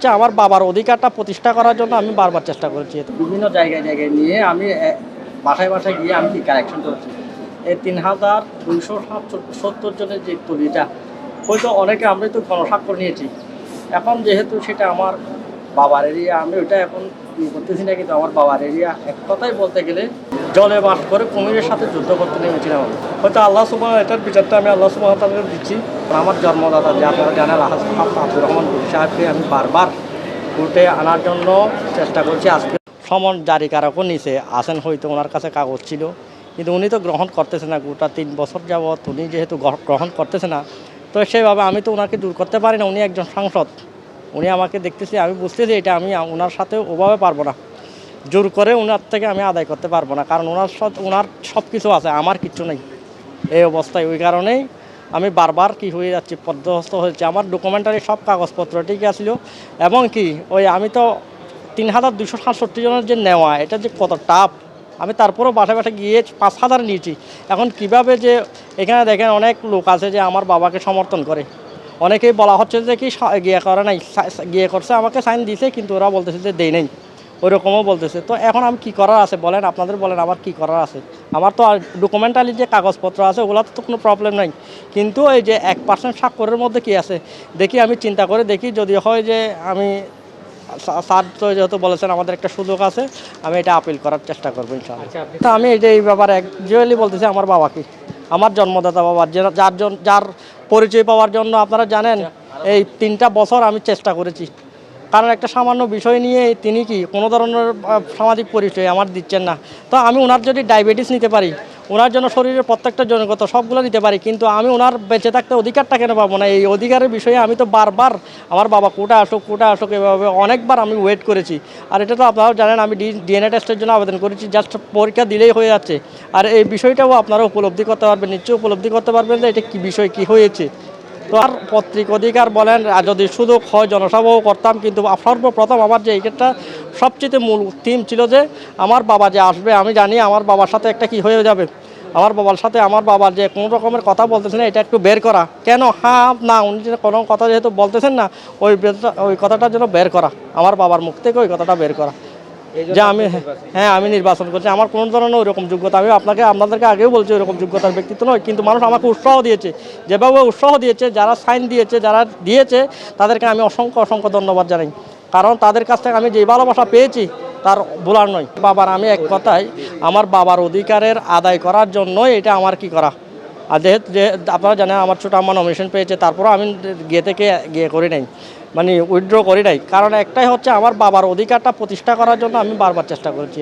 হচ্ছে আমার বাবার অধিকারটা প্রতিষ্ঠা করার জন্য আমি বারবার চেষ্টা করেছি। বিভিন্ন জায়গায় জায়গায় নিয়ে আমি বাসায় বাসায় গিয়ে আমি কি কালেকশন করেছি? এই তিন হাজার দুইশো সত্তর জনের যে তলিটা হয়তো অনেকে আমরা তো গণস্বাক্ষর নিয়েছি। এখন যেহেতু সেটা আমার বাবার এরিয়া আমি ওইটা এখন করতেছি না কিন্তু আমার বাবার এরিয়া এক কথাই বলতে গেলে, জলে বাস করে কুমিরের সাথে যুদ্ধ করতে নেমেছিলাম আমি। হয়তো আল্লাহ সুবাহ এটার বিচারটা আমি আল্লাহ সুবাহ তাদের দিচ্ছি। আমার জন্মদাতা যে আপনারা জানেন আব্দুর রহমান সাহেবকে আমি বারবার কোর্টে আনার জন্য চেষ্টা করছি। আজকে সমন জারিকারকও নিচে আসেন হয়তো ওনার কাছে কাগজ ছিল। কিন্তু উনি তো গ্রহণ করতেছে না গোটা তিন বছর যাবৎ। উনি যেহেতু গ্রহণ করতেছে না, তো সেভাবে আমি তো ওনাকে দূর করতে পারি না। উনি একজন সাংসদ। উনি আমাকে দেখতেছি, আমি বুঝতেছি এটা আমি ওনার সাথে ওভাবে পারব না। জোর করে ওনার থেকে আমি আদায় করতে পারব না, কারণ ওনার সাথে ওনার সব কিছু আছে, আমার কিচ্ছু নেই। এই অবস্থায়, ওই কারণেই আমি বারবার কি হয়ে যাচ্ছি পদ্মহস্ত হয়েছে। আমার ডকুমেন্টারি সব কাগজপত্র ঠিক আছিল, এবং কি, ওই আমি তো তিন হাজার দুশো সাতষট্টি জনের যে নেওয়া, এটা যে কত টাফ আমি তারপরেও বাসায় বাসায় গিয়ে পাঁচ হাজার নিয়েছি। এখন কীভাবে যে, এখানে দেখেন অনেক লোক আছে যে আমার বাবাকে সমর্থন করে। অনেকেই বলা হচ্ছে যে কি গিয়ে করে নাই গিয়ে করছে আমাকে সাইন দিয়েছে কিন্তু ওরা বলতেছে যে দেই নাই। ওইরকমও বলতেছে। তো এখন আমি কি করার আছে বলেন আপনাদের বলেন আমার কি করার আছে। আমার তো ডকুমেন্টালি যে কাগজপত্র আছে ওগুলোতে তো কোনো প্রবলেম নাই। কিন্তু এই যে এক পার্সেন্ট স্বাক্ষরের মধ্যে কি আছে দেখি আমি চিন্তা করে দেখি যদি হয় যে আমি স্যার তো যেহেতু বলেছেন আমাদের একটা সুযোগ আছে আমি এটা আপিল করার চেষ্টা করব ইনশাআল্লাহ। তো আমি এই যে এই ব্যাপারে অ্যাকচুয়ালি বলতেছি আমার বাবাকে। আমার জন্মদাতা বাবার যার যার পরিচয় পাওয়ার জন্য আপনারা জানেন, এই তিনটা বছর আমি চেষ্টা করেছি। কারণ একটা সামান্য বিষয় নিয়ে তিনি কি কোনো ধরনের সামাজিক পরিচয় আমার দিচ্ছেন না। তো আমি ওনার যদি ডায়াবেটিস নিতে পারি ওনার জন্য শরীরের প্রত্যেকটা জনগত সবগুলো নিতে পারি, কিন্তু আমি ওনার বেঁচে থাকতে অধিকারটা কেন পাবো না? এই অধিকারের বিষয়ে আমি তো বারবার আমার বাবা কোটা আসুক কোটা আসুক, এভাবে অনেকবার আমি ওয়েট করেছি। আর এটা তো আপনারাও জানেন, আমি ডিএনএ টেস্টের জন্য আবেদন করেছি জাস্ট পরীক্ষা দিলেই হয়ে যাচ্ছে। আর এই বিষয়টাও আপনারা উপলব্ধি করতে পারবেন, নিশ্চয়ই উপলব্ধি করতে পারবেন যে এটা কী বিষয়, কী হয়েছে। তো আর পত্রিক অধিকার বলেন যদি সুযোগ হয় জনসভাও করতাম, কিন্তু সর্বপ্রথম আমার যে এইটা সবচেয়ে মূল থিম ছিল যে আমার বাবা যে আসবে, আমি জানি আমার বাবার সাথে একটা কি হয়ে যাবে। আমার বাবার সাথে আমার বাবার যে কোনো রকমের কথা বলতেছেন এটা একটু বের করা। কেন? হ্যাঁ না, উনি যে কোনো কথা যেহেতু বলতেছেন না, ওই ওই কথাটা যেন বের করা। আমার বাবার মুখ থেকে ওই কথাটা বের করা। যে আমি হ্যাঁ আমি নির্বাচন করছি। আমার কোনো ধরনের ওইরকম যোগ্যতা আমি আপনাকে আপনাদেরকে আগেও বলছি ওইরকম যোগ্যতার ব্যক্তিত্ব নয় কিন্তু মানুষ আমাকে উৎসাহ দিয়েছে। যেভাবে উৎসাহ দিয়েছে যারা সাইন দিয়েছে যারা দিয়েছে তাদেরকে আমি অসংখ্য অসংখ্য ধন্যবাদ জানাই। কারণ তাদের কাছ থেকে আমি যে ভালোবাসা পেয়েছি তার ভোলার নয়। বাবার আমি এক কথায় আমার বাবার অধিকারের আদায় করার জন্যই এটা আমার কি করা। আর যেহেতু যে আপনারা জানেন, আমার ছোটো আমার নমিনেশন পেয়েছে, তারপরও আমি গিয়ে থেকে গিয়ে করি নাই। মানে উইথড্র করি নাই। কারণ একটাই হচ্ছে, আমার বাবার অধিকারটা প্রতিষ্ঠা করার জন্য আমি বারবার চেষ্টা করেছি।